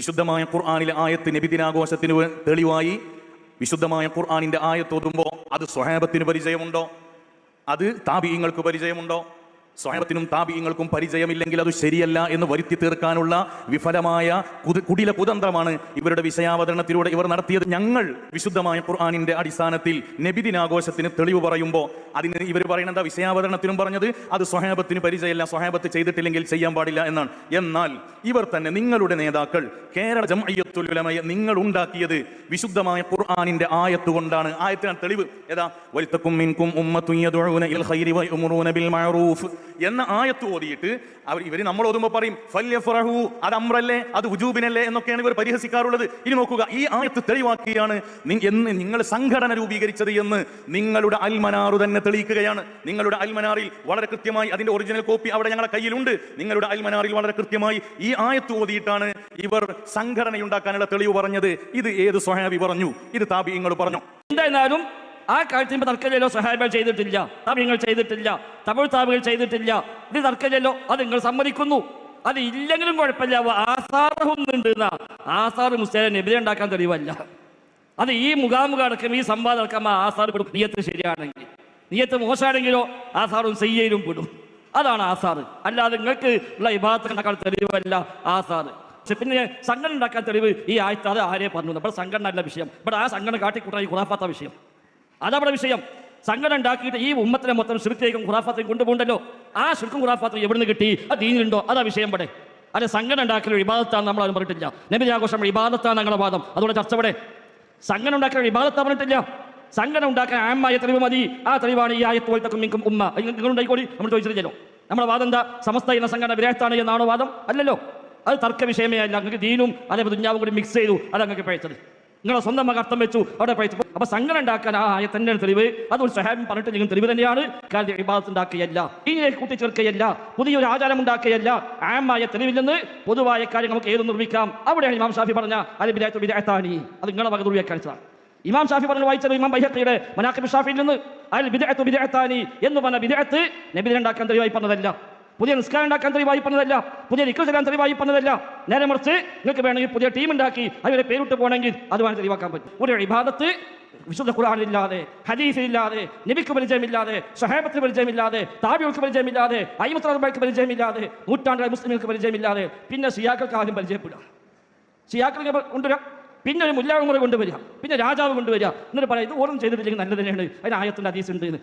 വിശുദ്ധമായ ഖുർആാനിലെ ആയത്ത് നബിദിനാഘോഷത്തിന് തെളിവായി. വിശുദ്ധമായ ഖുർആാനിന്റെ ആയത്ത് ഓതുമ്പോൾ അത് സ്വഹാബത്തിന് പരിചയമുണ്ടോ? അത് താപീയങ്ങൾക്ക് പരിചയമുണ്ടോ? സ്വയത്തിനും താപീയങ്ങൾക്കും പരിചയമില്ലെങ്കിൽ അത് ശരിയല്ല എന്ന് വരുത്തി തീർക്കാനുള്ള വിഫലമായ കുടില കുതന്ത്രമാണ് ഇവരുടെ വിഷയാവതരണത്തിലൂടെ ഇവർ നടത്തിയത്. ഞങ്ങൾ വിശുദ്ധമായ ഖുർആാനിന്റെ അടിസ്ഥാനത്തിൽ നബിദിനാഘോഷത്തിന് തെളിവ് പറയുമ്പോൾ അതിന് ഇവർ പറയുന്നത് വിഷയാവതരണത്തിനും പറഞ്ഞത് അത് സ്വഹാബത്തിന് പരിചയമില്ല സ്വഹാബത്ത് ചെയ്തിട്ടില്ലെങ്കിൽ ചെയ്യാൻ പാടില്ല എന്നാണ്. എന്നാൽ ഇവർ തന്നെ നിങ്ങളുടെ നേതാക്കൾ കേരള ജംഅയ്യത്തുൽ ഉലമയെ നിങ്ങൾ ഉണ്ടാക്കിയത് വിശുദ്ധമായ ഖുർആാനിന്റെ ആയത്ത് കൊണ്ടാണ്. ആയത്തിനാണ് തെളിവ് ഏതാ? വൽത്തക്കും മിൻകും ഉമ്മത്തുൻ യദ്ഉന ഇൽ ഖൈരി ബിൽ മഅറൂഫ് എന്ന ആയത്ത് ഓതിയിട്ട് അവർ ഇവർ നമ്മൾ ഓതുമ്പോൾ പറയും ഫല്യഫറഹു അത് അമ്രല്ലേ അത് ഉജൂബിനല്ലേ എന്നൊക്കെയാണ് ഇവർ പരിഹസിക്കാറുള്ളത്. ഇനി നോക്കുക ഈ ആയത്ത് തെളിവാക്കിയാണ് എന്ന് നിങ്ങൾ സംഘടന രൂപീകരിച്ചത് എന്ന് നിങ്ങളുടെ അൽമനാറു തന്നെ തെളിയിക്കുകയാണ്. നിങ്ങളുടെ അൽമനാറിൽ വളരെ കൃത്യമായി അതിന്റെ ഒറിജിനൽ കോപ്പി അവിടെ ഞങ്ങളുടെ കയ്യിലുണ്ട്. നിങ്ങളുടെ അൽമനാറിൽ വളരെ കൃത്യമായി ഈ ആയത്ത് ഓതിയിട്ടാണ് ഇവർ സംഘടനയുണ്ടാക്കാനുള്ള തെളിവ് പറഞ്ഞത് ഇത് ഏത് സ്വഹാബി പറഞ്ഞു? ഇത് താബിയങ്ങൾ പറഞ്ഞു? എന്തായിരുന്നാലും ആ കാര്യത്തിൽ തർക്കമില്ലല്ലോ സഹാബികൾ ചെയ്തിട്ടില്ല. താപികൾ ചെയ്തിട്ടില്ല. തമിഴ് താപികൾ ചെയ്തിട്ടില്ല. ഇത് തർക്കമില്ലല്ലോ. അത് നിങ്ങൾ സമ്മതിക്കുന്നു. അത് ഇല്ലെങ്കിലും കുഴപ്പമില്ല. ആസാറുണ്ട് ആസാർ മുസ്ലിം എതിരെ ഉണ്ടാക്കാൻ തെളിവല്ല. അത് ഈ മുഖാമുഖം അടക്കം ഈ സംവാദം അടക്കം ആ ആസാർ പെടും. നീയത്ത് ശരിയാണെങ്കിൽ. നീയത്ത് മോശമാണെങ്കിലോ ആസാറും സെയ്യയിലും പെടും. അതാണ് ആസാറ്. അല്ലാതെ നിങ്ങൾക്ക് ഉള്ള കണ്ടാക്കാൻ തെളിവല്ല ആസാറ്. പിന്നെ സംഘടന ഉണ്ടാക്കാൻ തെളിവ് ഈ ആഴ്ച അത് ആരെ പറഞ്ഞു? ഇവിടെ സംഘടന അല്ല വിഷയം. ഇവിടെ ആ സംഘടന കാട്ടിക്കൂട്ടാൻ ഈ ഖുറാഫാത്ത വിഷയം. അതവിടെ വിഷയം. സംഘടന ഉണ്ടാക്കിയിട്ട് ഈ ഉമ്മത്തിനെ മൊത്തം ശുരുക്കേക്കും ഖുറാഫാത്തേക്കും കൊണ്ടുപോകണ്ടല്ലോ? ആ ശുരുക്കും ഖുറാഫാത്തും എവിടെ നിന്ന് കിട്ടി? അത് ദീനിലുണ്ടോ? അതാ വിഷയം ഇവിടെ. അല്ലെ സംഘടന ഉണ്ടാക്കൽ വിവാദത്താണ് നമ്മൾ അത് പറഞ്ഞിട്ടില്ല. നബി ആഘോഷം വിവാദത്താണ് ഞങ്ങളുടെ വാദം. അതുകൊണ്ട് ചർച്ച ഇവിടെ. സംഘടന ഉണ്ടാക്കൽ വിവാദത്ത് പറഞ്ഞിട്ടില്ല. സംഘടന ഉണ്ടാക്കാൻ ആമായ തെളിവ് മതി. ആ തെളിവാണ് ഈ ആയത്ത് പോലത്തെ മിങ്കും ഉമ്മ. നിങ്ങൾ ഉണ്ടായിക്കോടി നമ്മൾ ചോദിച്ചിട്ടില്ലല്ലോ. നമ്മുടെ വാദം എന്താ? സമസ്ത എന്ന സംഘടന വിരാത്താണ് എന്നാണോ വാദം? അല്ലല്ലോ. അത് തർക്ക വിഷയമേ അല്ല. നിങ്ങൾക്ക് ദീനും അതേപോലെ ദുഞ്ഞാവും കൂടി മിക്സ് ചെയ്തു. അത് അങ്ങനെ പഴിച്ചത്. നിങ്ങളെ സ്വന്തം മക അർത്ഥം വെച്ചു. അവിടെ പഴിച്ചു അപ്പൊ സംഘടന ഉണ്ടാക്കാൻ ആ ആയ തന്നെയാണ് തെളിവ്. അതുകൊണ്ട് സഹാബിൻ പറഞ്ഞിട്ട് നിങ്ങൾ തെളിവ് തന്നെയാണ്. കാര്യം വിഭാഗത്ത് ഉണ്ടാക്കുകയല്ല ഇങ്ങനെ കൂട്ടിച്ചേർക്കുകയല്ല പുതിയൊരു ആചാരം ഉണ്ടാക്കുകയല്ല. ആമായ തെളിവില്ലെന്ന് പൊതുവായ കാര്യം നമുക്ക് ഏത് നിർമ്മിക്കാം? അവിടെയാണ് ഇമാം ഷാഫി പറഞ്ഞ അലി ബിലാത്തു ബിദഅത്താനി. അത് നിങ്ങളെ വക ദുർവ്യാഖ്യാനിച്ചതാണ് ഇമാം ഷാഫി പറഞ്ഞു വായിച്ചത് ഇമാം ബൈഹഖിയുടെ മനാഖിബ് ഷാഫിയിൽ നിന്ന് അൽ ബിദഅത്തു ബിദഅത്താനി എന്ന് പറഞ്ഞ ബിദഅത്ത് നബി ഉണ്ടാക്കാൻ തെളിവായി പറഞ്ഞതല്ല. പുതിയ നിസ്കാരം ഉണ്ടാക്കാൻ തെളിവായി പറഞ്ഞതല്ല പുതിയ നിക്കൽ ചെല്ലാൻ തെളിവായി പറഞ്ഞതല്ല. നേരെ മറിച്ച് നിങ്ങൾക്ക് വേണമെങ്കിൽ പുതിയ ടീം ഉണ്ടാക്കി അവരെ പേരിട്ട് പോകണമെങ്കിൽ അത് വേണം തെളിവാക്കാൻ പറ്റും. ഒരു വിഭാഗത്ത് വിശുദ്ധ ഖുർആാനില്ലാതെ ഹദീസിലില്ലാതെ നബിക്ക് പരിചയമില്ലാതെ സഹാബത്തിന് പരിചയമില്ലാതെ താബികൾക്ക് പരിചയമില്ലാതെ അയ്മത്തർക്ക് പരിചയമില്ലാതെ നൂറ്റാണ്ടുകളെ മുസ്ലിങ്ങൾക്ക് പരിചയമില്ലാതെ പിന്നെ സിയാക്കൾക്ക് ആദ്യം പരിചയപ്പെടുക. സിയാക്കൾ കൊണ്ടുവരാം പിന്നെ ഒരു മുല്ലാകുമുറ കൊണ്ടുവരിക പിന്നെ രാജാവ് കൊണ്ടുവരിക. എന്നിട്ട് പറയാം ഇത് ഓർമ്മ ചെയ്തിട്ടില്ലെങ്കിൽ നല്ലതിനാണ് അതിന് ആയത്തിന്റെ ഹദീസ് ഉണ്ട്